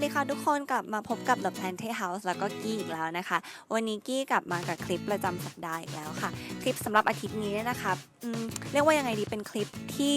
วัสดีค่ะทุกคนกลับมาพบกับ The Planty House แล้วก็กี้อีกแล้วนะคะ วันนี้กี้กลับมากับคลิปประจำสัปดาห์อีกแล้วค่ะ คลิปสำหรับอาทิตย์นี้เนี่ยนะคะเรียกว่ายังไงดีเป็นคลิปที่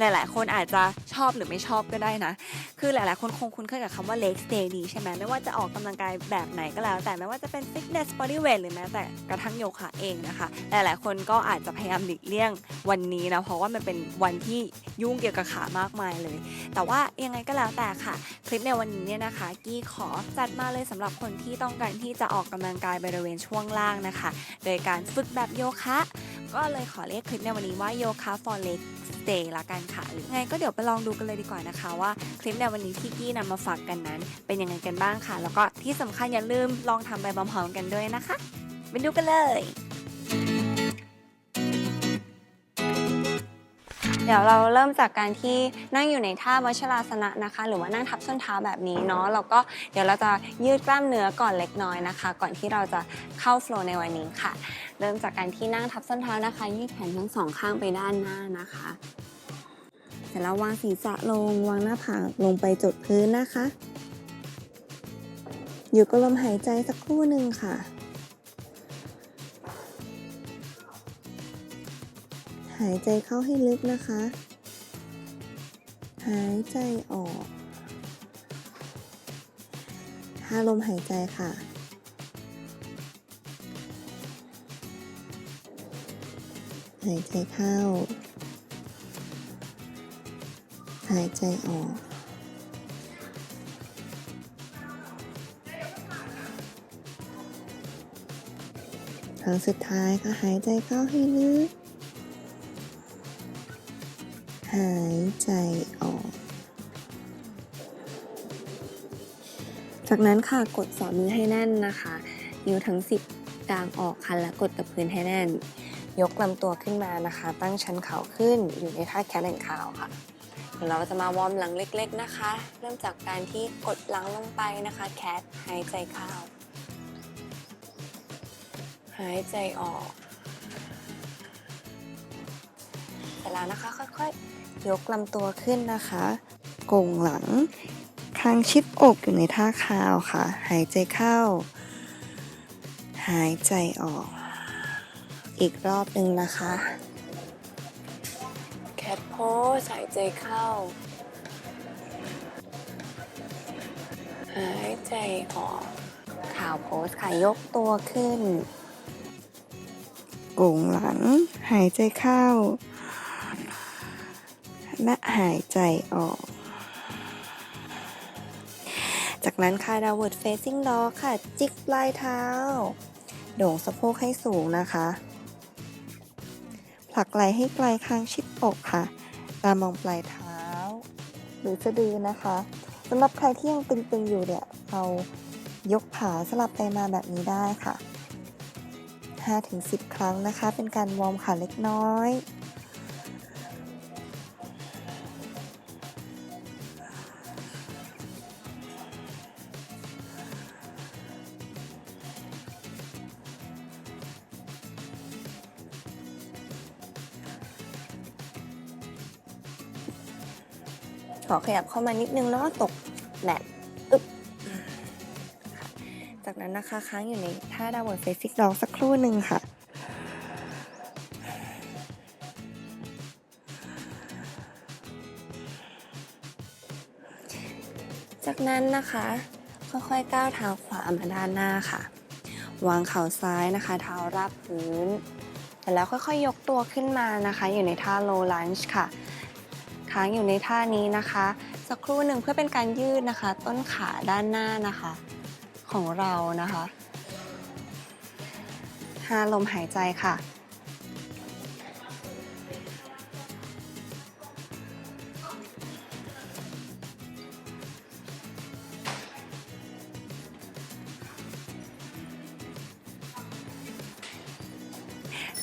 หลาย ๆ คนอาจจะชอบหรือไม่ชอบก็ได้นะ คือหลาย ๆ คนคงคุ้นเคยกับคำว่า leg day ดีใช่ไหมไม่ว่าจะออกกำลังกายแบบไหนก็แล้ว แต่ไม่ว่าจะเป็น fitness body weight หรือแม้แต่กระทั่งโยคะเองนะคะ หลาย ๆ คนก็อาจจะพยายามหลีกเลี่ยงวันนี้นะ เพราะว่ามันเป็นวันที่ยุ่งเกี่ยวกับขามากมายเลย แต่ว่ายังไงก็แล้วแต่ค่ะ คลิปในวันนี้เนี่ยนะคะ กี้ขอจัดมาเลยสำหรับคนที่ต้องการที่จะออกกำลังกายบริเวณช่วงล่างนะคะ โดยการฝึกแบบโยคะ ก็เลยขอเรียกคลิปในวันนี้ว่าโยคะ for leg day ละกันค่ะหรือไงก็เดี๋ยวไปลองดูกันเลยดีกว่านะคะว่าคลิปในวันนี้ที่กี้นำมาฝากกันนั้น เป็นยังไงกันบ้างค่ะ แล้วก็ที่สำคัญอย่าลืมลองทำไปพร้อมๆกันด้วยนะคะไปดูกันเลย ดี๋ยวเราเริ่มจากการที่นั่งอยู่ในท่าวัชราสนะนะคะ หรือว่านั่งทับส้นเท้าแบบนี้เนาะแล้วก็เดี๋ยวเราจะยืดกล้ามเนื้อก่อนเล็กน้อยนะคะ ก่อนที่เราจะเข้าโฟลว์ในวันนี้ค่ะ เริ่มจากการที่นั่งทับส้นเท้านะคะ ยืดแขนทั้งสองข้างไปด้านหน้านะคะเสร็จแล้ววางศีรษะลงวางหน้าผากลงไปจดพื้นนะคะ อยู่กับลมหายใจสักครู่หนึ่งค่ะ หายใจเข้าให้ลึกนะคะ หายใจออกหาลมหายใจค่ะ หายใจเข้า หายใจออก ครั้งสุดท้ายค่ะหายใจเข้าให้ลึก หายใจออก จากนั้นค่ะกดฝ่ามือให้แน่นนะคะ นิ้วทั้ง 10กลางออกค่ะและกดกับพื้นให้แน่น ยกลำตัวขึ้นมานะคะ ตั้งชั้นเข่าขึ้นอยู่ในท่าแคทแอนคาวค่ะเดี๋ยวเราจะมาวอร์มหลังเล็กๆนะคะ เริ่มจากการที่กดหลังลงไปนะคะแคทหายใจเข้า หายใจออก เสร็จแล้วนะคะค่อยๆ ยกลำตัวขึ้นนะคะโก่งหลังคางชิดอกอยู่ในท่าคาวค่ะ หายใจเข้า หายใจออก อีกรอบหนึ่งนะคะแคทโพสหายใจเข้า หายใจออกข่าวโพสค่ะยกตัวขึ้นโก่งหลัง หายใจเข้า และหายใจออก จากนั้นค่ะ downward facing dog ค่ะ จิกปลายเท้า โด่งสะโพกให้สูงนะคะ ผลักไหล่ให้ไกลคางชิดอกค่ะ ตามองปลายเท้า หรือสะดือนะคะสำหรับใครที่ยังตึงๆอยู่เนี่ยเรายกขาสลับไปมาแบบนี้ได้ค่ะ 5-10 ครั้งนะคะ เป็นการวอร์มขาเล็กน้อย ขอขยับเข้ามานิดนึงแล้วก็ตกแมทอึ๊บจากนั้นนะคะค้างอยู่ในท่าดาวน์เฟซิกดอกสักครู่หนึ่งค่ะจากนั้นนะคะ ค่อยๆก้าวเท้าขวามาด้านหน้าค่ะ วางเข่าซ้ายนะคะ เท้าราบพื้นเสร็จแล้วค่อยๆยกตัวขึ้นมานะคะ อยู่ในท่า low lunge ค่ะ ค้างอยู่ในท่านี้นะคะ สักครู่หนึ่งเพื่อเป็นการยืดนะคะ ต้นขาด้านหน้านะคะ ของเรานะคะหาลมหายใจค่ะ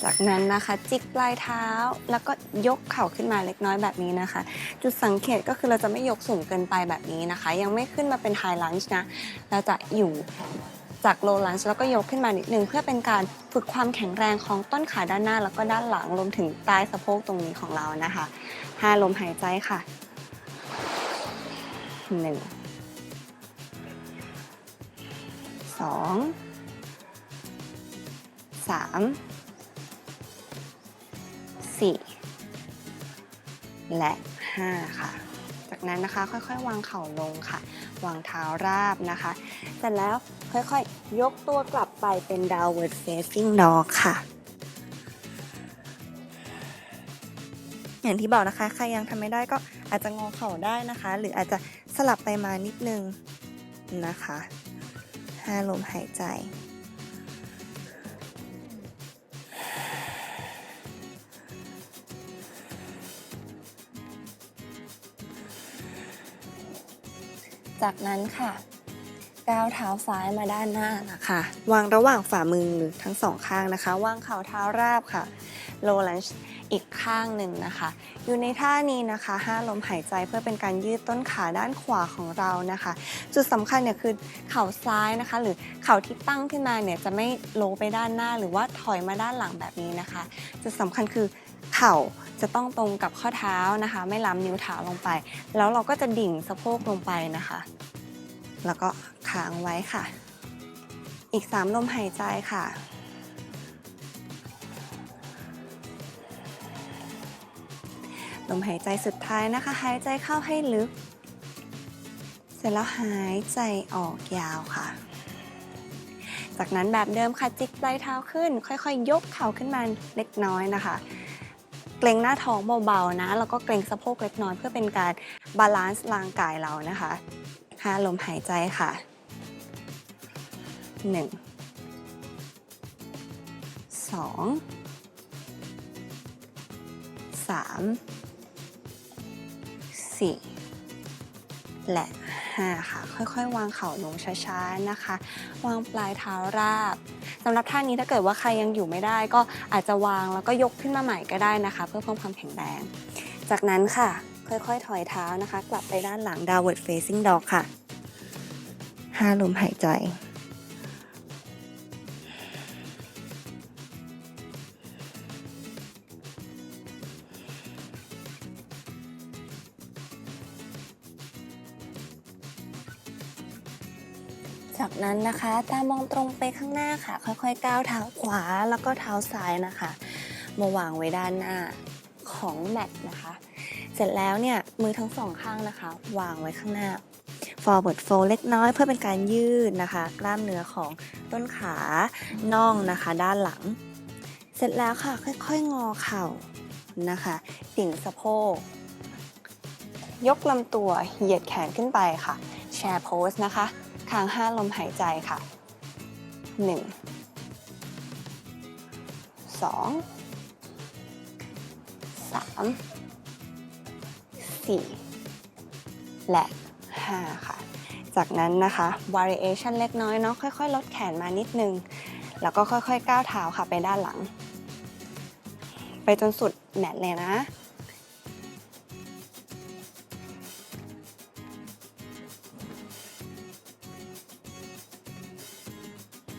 จากนั้นนะคะ จิกปลายเท้าแล้วก็ยกเข่าขึ้นมาเล็กน้อยแบบนี้นะคะ จุดสังเกตก็คือเราจะไม่ยกสูงเกินไปแบบนี้นะคะ ยังไม่ขึ้นมาเป็นไฮลันช์นะ เราจะอยู่จากโลลันช์แล้วก็ยกขึ้นมานิดนึงเพื่อเป็นการฝึกความแข็งแรงของต้นขาด้านหน้า แล้วก็ด้านหลังรวมถึงใต้สะโพกตรงนี้ของเรานะคะห้าลมหายใจค่ะหนึ่งสองสาม สี่และห้าค่ะ จากนั้นนะคะค่อยๆ วางเข่าลงค่ะ วางเท้าราบนะคะเสร็จแล้วค่อยๆ ยกตัวกลับไปเป็น downward facing dog ค่ะ อย่างที่บอกนะคะ ใครยังทำไม่ได้ก็อาจจะงอเข่าได้นะคะ หรืออาจจะสลับไปมานิดนึงนะคะ ห้าลมหายใจ จากนั้นค่ะ ก้าวเท้าซ้ายมาด้านหน้านะคะ วางระหว่างฝ่ามือหรือทั้งสองข้างนะคะ วางเข่าเท้าราบค่ะ low lunge อีกข้างหนึ่งนะคะ อยู่ในท่านี้นะคะห้าลมหายใจเพื่อเป็นการยืดต้นขาด้านขวาของเรานะคะ จุดสำคัญเนี่ยคือเข่าซ้ายนะคะ หรือเข่าที่ตั้งขึ้นมาเนี่ยจะไม่โลไปด้านหน้าหรือว่าถอยมาด้านหลังแบบนี้นะคะ จุดสำคัญคือ เข่าจะต้องตรงกับข้อเท้านะคะ ไม่ล้ำนิ้วเท้าลงไป แล้วเราก็จะดิ่งสะโพกลงไปนะคะ แล้วก็ค้างไว้ค่ะ อีก 3 ลมหายใจค่ะลมหายใจสุดท้ายนะคะ หายใจเข้าให้ลึก เสร็จแล้วหายใจออกยาวค่ะ จากนั้นแบบเดิมค่ะจิกปลายเท้าขึ้น ค่อยๆยกเข่าขึ้นมาเล็กน้อยนะคะ เกรงหน้าท้องเบาๆนะ แล้วก็เกรงสะโพกเล็กน้อยเพื่อเป็นการบาลานซ์ร่างกายเรานะคะห้าลมหายใจค่ะหนึ่งสองสามสี่และ 5 ค่ะ ค่อยๆ วางเข่าลงช้าๆนะคะ วางปลายเท้าราบสำหรับท่านี้ถ้าเกิดว่าใครยังอยู่ไม่ได้ ก็อาจจะวางแล้วก็ยกขึ้นมาใหม่ก็ได้นะคะ เพื่อเพิ่มความแข็งแรง จากนั้นค่ะ ค่อยๆ ถอยเท้านะคะ กลับไปด้านหลัง downward facing dog ค่ะห้าลมหายใจ จากนั้นนะคะตามองตรงไปข้างหน้าค่ะ ค่อยๆก้าวเท้าขวาแล้วก็เท้าซ้ายนะคะ มาวางไว้ด้านหน้าของแมทนะคะ เสร็จแล้วเนี่ยมือทั้งสองข้างนะคะ วางไว้ข้างหน้า forward fold เล็กน้อยเพื่อเป็นการยืดนะคะ กล้ามเนื้อของต้นขาน่องนะคะ ด้านหลัง เสร็จแล้วค่ะค่อยๆงอเข่านะคะติ่งสะโพกยกลำตัวเหยียดแขนขึ้นไปค่ะ แชร์โพสนะคะ ค้างห้าลมหายใจค่ะ 1 2 3 4 และ 5 ค่ะ จากนั้นนะคะ variation เล็กน้อยเนาะค่อยๆ ลดแขนมานิดนึง แล้วก็ค่อยๆ ก้าวเท้าค่ะไปด้านหลัง ไปจนสุดแมทเลยนะ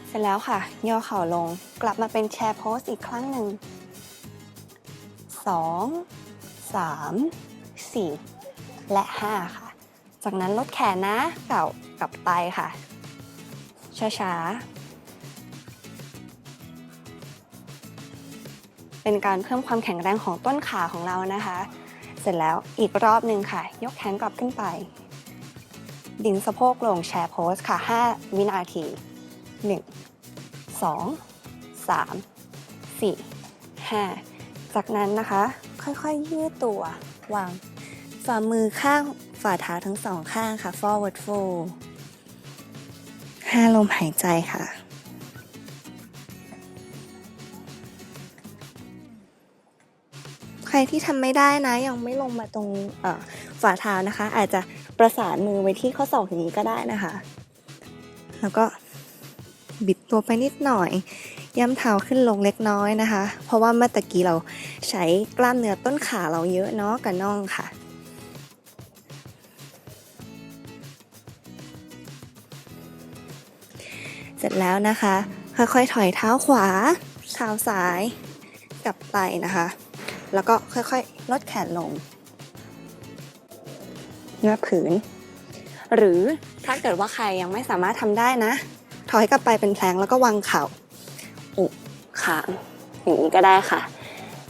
เสร็จแล้วค่ะย่อเข่าลงกลับมาเป็นแชร์โพสอีกครั้งหนึ่ง2 3 4และ5ค่ะ จากนั้นลดแขนนะเก่ากลับไปค่ะ ช้าๆ เป็นการเพิ่มความแข็งแรงของต้นขาของเรานะคะ เสร็จแล้วอีกรอบหนึ่งค่ะ ยกแขนกลับขึ้นไปดิ่งสะโพกลงแชร์โพสค่ะ 5 วินาที 1 2 3 4 5 จากนั้นนะคะ ค่อยๆยืดตัววางฝ่ามือข้างฝ่าเท้าทั้งสองข้างค่ะ forward fold ห้าลมหายใจค่ะใครที่ทำไม่ได้นะยังไม่ลงมาตรงฝ่าเท้านะคะ อาจจะประสานมือไว้ที่ข้อศอกอย่างนี้ก็ได้นะคะ แล้วก็ บิดตัวไปนิดหน่อย ย่ำเท้าขึ้นลงเล็กน้อยนะคะ เพราะว่าเมื่อตะกี้เราใช้กล้ามเนื้อต้นขาเราเยอะเนาะกับน่องค่ะเสร็จแล้วนะคะ ค่อยๆถอยเท้าขวาเท้าซ้ายกลับไปนะคะ แล้วก็ค่อยๆลดแขนลงเนื้อผืน หรือถ้าเกิดว่าใครยังไม่สามารถทำได้นะ ถอยกลับไปเป็นแพลงแล้วก็วางเข่าอุกค้างอย่างนี้ก็ได้ค่ะ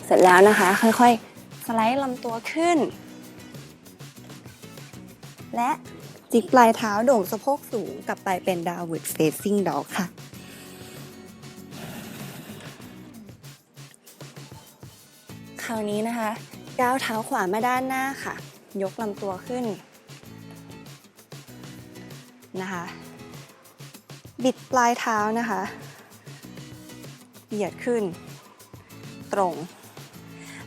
เสร็จแล้วนะคะ ค่อยๆ สไลด์ลำตัวขึ้น และจิกปลายเท้าโด่งสะโพกสูงกลับไปเป็น downward facing dog ค่ะ คราวนี้นะคะก้าวเท้าขวามาด้านหน้าค่ะ ยกลำตัวขึ้นนะคะ บิดปลายเท้านะคะ เหยียดขึ้น ตรง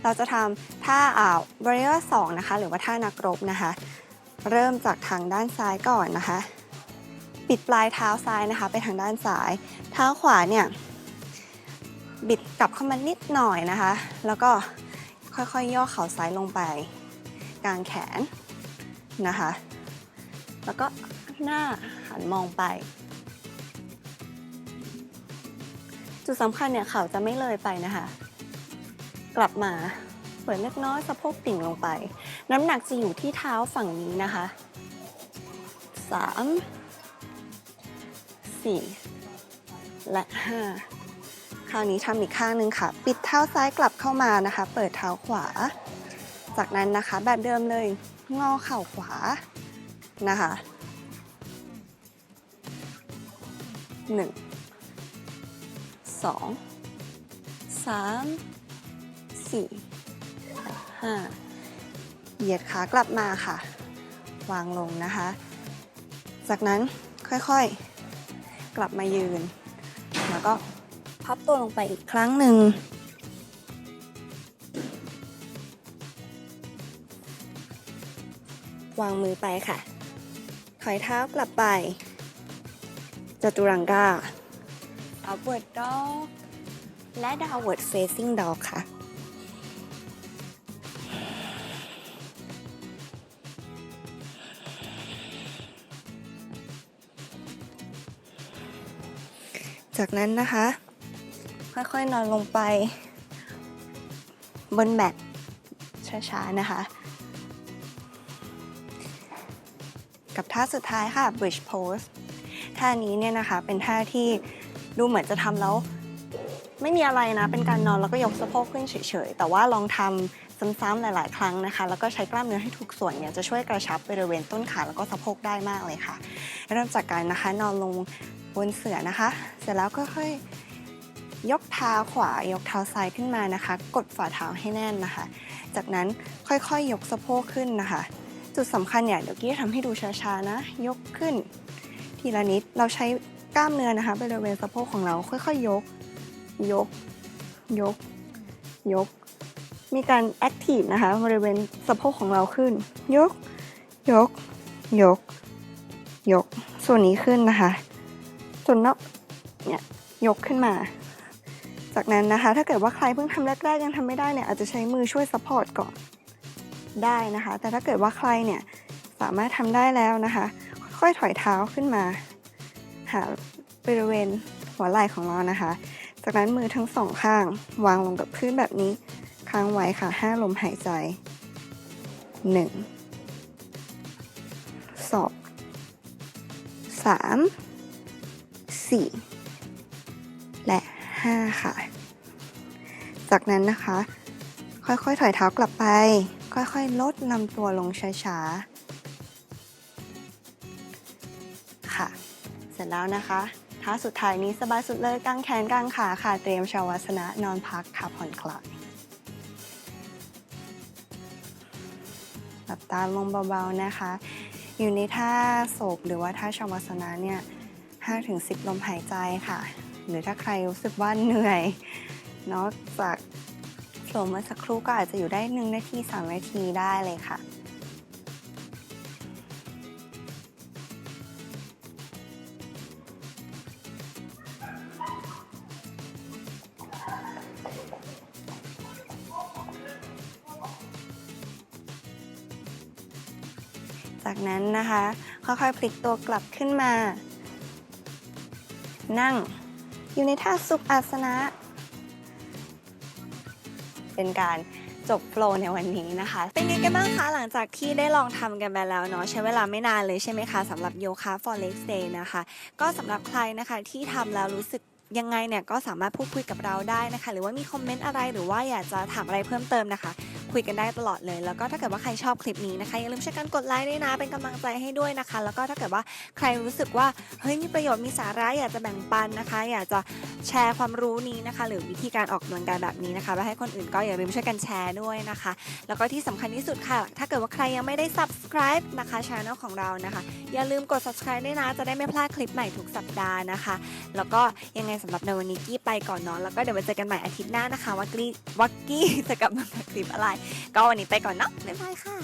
เราจะทำท่าอ่าว warrior 2นะคะ หรือว่าท่านักรบนะคะ เริ่มจากทางด้านซ้ายก่อนนะคะ บิดปลายเท้าซ้ายนะคะ ไปทางด้านซ้าย เท้าขวาเนี่ย บิดกลับเข้ามานิดหน่อยนะคะ แล้วก็ค่อยๆ ย่อเข่าซ้ายลงไป กางแขนนะคะ แล้วก็หน้าหันมองไป จุดสำคัญเนี่ยเข่าจะไม่เลยไปนะคะ กลับมาเปิดเล็กน้อยสะโพกติ่งลงไป น้ำหนักจะอยู่ที่เท้าฝั่งนี้นะคะ3 4และ5คราวนี้ทำอีกข้างหนึ่งค่ะ ปิดเท้าซ้ายกลับเข้ามานะคะ เปิดเท้าขวา จากนั้นนะคะแบบเดิมเลยงอเข่าขวานะคะหนึ่ง สองสามสี่ห้าเหยียดขากลับมาค่ะ วางลงนะคะ จากนั้นค่อยๆ กลับมายืน แล้วก็พับตัวลงไปอีกครั้งหนึ่งวางมือไปค่ะ ถอยเท้ากลับไปจตุรังกา upward dog และ downward facing dog ค่ะ จากนั้นนะคะ ค่อยๆนอนลงไป บนแมตช้าๆ นะคะ กับท่าสุดท้ายค่ะ bridge pose ท่านี้เนี่ยนะคะเป็นท่าที่ ดูเหมือนจะทำแล้วไม่มีอะไรนะ เป็นการนอนแล้วก็ยกสะโพกขึ้นเฉยๆ แต่ว่าลองทำซ้ำๆหลาย ๆ ครั้งนะคะ แล้วก็ใช้กล้ามเนื้อให้ทุกส่วนเนี่ยจะช่วยกระชับบริเวณต้นขาแล้วก็สะโพกได้มากเลยค่ะ เริ่มจากการนะคะนอนลงบนเสื่อนะคะ เสร็จแล้วก็ค่อยยกเท้าขวายกเท้าซ้ายขึ้นมานะคะ กดฝ่าเท้าให้แน่นนะคะ จากนั้นค่อยๆ ยกสะโพกขึ้นนะคะ จุดสำคัญเนี่ยเดี๋ยวกี้ทำให้ดูช้าๆนะ ยกขึ้น ทีละนิดเราใช้ กล้ามเนื้อนะคะบริเวณสะโพกของเราค่อยๆยก ยก ยก ยก มีการแอคทีฟนะคะบริเวณสะโพกของเราขึ้น ยก ยก ยก ยก ส่วนนี้ขึ้นนะคะ ส่วนนอกเนี่ยยกขึ้นมา จากนั้นนะคะ ถ้าเกิดว่าใครเพิ่งทำแรกๆยังทำไม่ได้เนี่ยอาจจะใช้มือช่วยซัพพอร์ตก่อนได้นะคะ แต่ถ้าเกิดว่าใครเนี่ยสามารถทำได้แล้วนะคะ ค่อยๆถอยเท้าขึ้นมา หาบริเวณหัวไหล่ของเรานะคะ จากนั้นมือทั้งสองข้าง วางลงกับพื้นแบบนี้ค้างไว้ค่ะห้าลมหายใจ1 2 3 4และ5ค่ะ จากนั้นนะคะ ค่อยๆถอยเท้ากลับไป ค่อยๆ ลดลำตัวลงช้าๆ ร็จแล้วนะคะท่าสุดท้ายนี้สบายสุดเลยกางแขนกางขาค่ะเตรียมชาวาสนะนอนพักค่ะผ่อนคลายหลับตาลงเบาๆนะคะ อยู่ในท่าโศกหรือว่าท่าชาวาสนะเนี่ย5-10 ลมหายใจค่ะ หรือถ้าใครรู้สึกว่าเหนื่อย นอกจากโผล่เมื่อสักครู่ก็อาจจะอยู่ได้1นาที3นาทีได้เลยค่ะ จากนั้นนะคะ ค่อยๆพลิกตัวกลับขึ้นมา นั่งอยู่ในท่าซุปอาสนะ เป็นการจบโปรในวันนี้นะคะ เป็นไงกันบ้างคะหลังจากที่ได้ลองทำกันไปแล้วเนาะใช้เวลาไม่นานเลยใช่ไหมคะสำหรับโยคะ for leg day นะคะ ก็สำหรับใครนะคะที่ทำแล้วรู้สึกยังไงเนี่ยก็สามารถพูดคุยกับเราได้นะคะ หรือว่ามีคอมเมนต์อะไรหรือว่าอยากจะถามอะไรเพิ่มเติมนะคะ คุยกันได้ตลอดเลย แล้วก็ถ้าเกิดว่าใครชอบคลิปนี้นะคะอย่าลืมช่วยกันกดไลค์ด้วยนะ เป็นกำลังใจให้ด้วยนะคะ แล้วก็ถ้าเกิดว่าใครรู้สึกว่าเฮ้ยมีประโยชน์มีสาระอยากจะแบ่งปันนะคะ อยากจะแชร์ความรู้นี้นะคะ หรือวิธีการออกกำลังกายแบบนี้นะคะไปให้คนอื่นก็อย่าลืมช่วยกันแชร์ด้วยนะคะ แล้วก็ที่สำคัญที่สุดค่ะ ถ้าเกิดว่าใครยังไม่ได้ subscribe นะคะช anel ของเรานะคะ อย่าลืมกด subscribe ด้วยนะ จะได้ไม่พลาดคลิปใหม่ทุกสัปดาห์นะคะ แล้วก็ยังไงสำหรับในวันนี้กี้ไปก่อนเนาะแล้วก็เดี๋ยวมาเจอกันใหม่อาทิตย์หน้านะคะว่ากี้ว่ากี้จะกลับมากับคลิปอะไรก็วันนี้ไปก่อนเนาะบ๊ายบายค่ะ